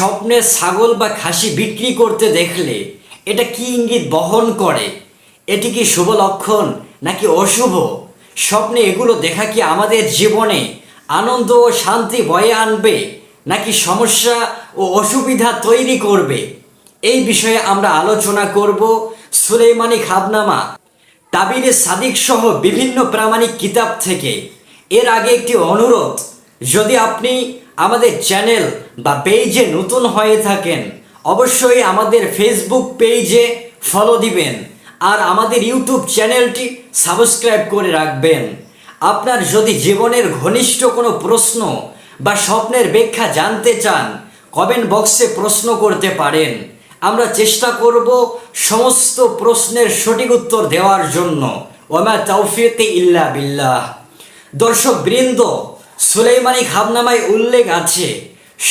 স্বপ্নে ছাগল বা খাসি বিক্রি করতে দেখলে এটা কি ইঙ্গিত বহন করে? এটি কি শুভ লক্ষণ নাকি অশুভ? স্বপ্নে এগুলো দেখা কি আমাদের জীবনে আনন্দ ও শান্তি বয়ে আনবে নাকি সমস্যা ও অসুবিধা তৈরি করবে? এই বিষয়ে আমরা আলোচনা করব সুলেইমানি খাবনামা। তাবিরে সাদিক সহ বিভিন্ন প্রামাণিক কিতাব থেকে। এর আগে একটি অনুরোধ, যদি আপনি আমাদের চ্যানেল বা পেজে নতুন হয়ে থাকেন, অবশ্যই আমাদের ফেসবুক পেজে ফলো দিবেন আর আমাদের ইউটিউব চ্যানেলটি সাবস্ক্রাইব করে রাখবেন। আপনার যদি জীবনের ঘনিষ্ঠ কোনো প্রশ্ন বা স্বপ্নের ব্যাখ্যা জানতে চান কমেন্ট বক্সে প্রশ্ন করতে পারেন। আমরা চেষ্টা করব সমস্ত প্রশ্নের সঠিক উত্তর দেওয়ার জন্য। ওমা তৌফিক ইল্লা বিল্লাহ। দর্শক বৃন্দ সুলেইমানি খাবনামায় উল্লেখ আছে,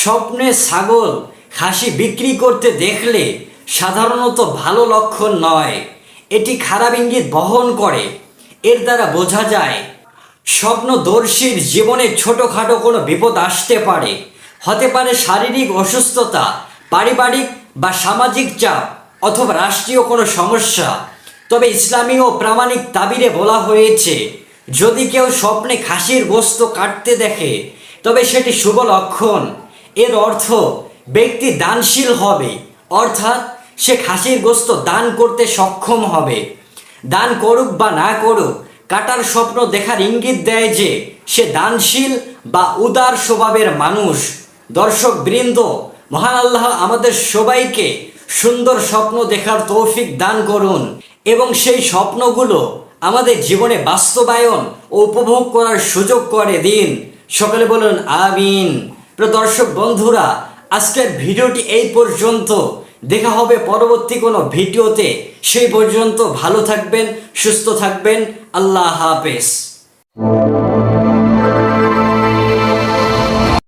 স্বপ্নে ছাগল খাসি বিক্রি করতে দেখলে সাধারণত ভালো লক্ষণ নয়। এটি খারাপ ইঙ্গিত বহন করে। এর দ্বারা বোঝা যায়, স্বপ্নদর্শীর জীবনে ছোটোখাটো কোনো বিপদ আসতে পারে। হতে পারে শারীরিক অসুস্থতা, পারিবারিক বা সামাজিক চাপ অথবা রাষ্ট্রীয় কোনো সমস্যা। তবে ইসলামী ও প্রামাণিক তাবিরে বলা হয়েছে যদি কেউ স্বপ্নে খাসির গোস্ত কাটতে দেখে, তবে সেটি শুভ লক্ষণ। এর অর্থ, ব্যক্তি দানশীল হবে, অর্থাৎ সে খাসির গোস্ত দান করতে সক্ষম হবে। দান করুক বা না করুক, কাটার স্বপ্ন দেখার ইঙ্গিত দেয় যে, সে দানশীল বা উদার স্বভাবের মানুষ। দর্শক বৃন্দ, মহান আল্লাহ আমাদের সবাইকে সুন্দর স্বপ্ন দেখার তৌফিক দান করুন এবং সেই স্বপ্নগুলো আমাদের জীবনে বাস্তবায়ন ও উপভোগ করার সুযোগ করে দিন। সকালে বলুন, আমিন। দর্শক বন্ধুরা, আজকের ভিডিওটি এই পর্যন্ত। দেখা হবে পরবর্তী কোনো ভিডিওতে। সেই পর্যন্ত ভালো থাকবেন, সুস্থ থাকবেন। আল্লাহ হাফেজ।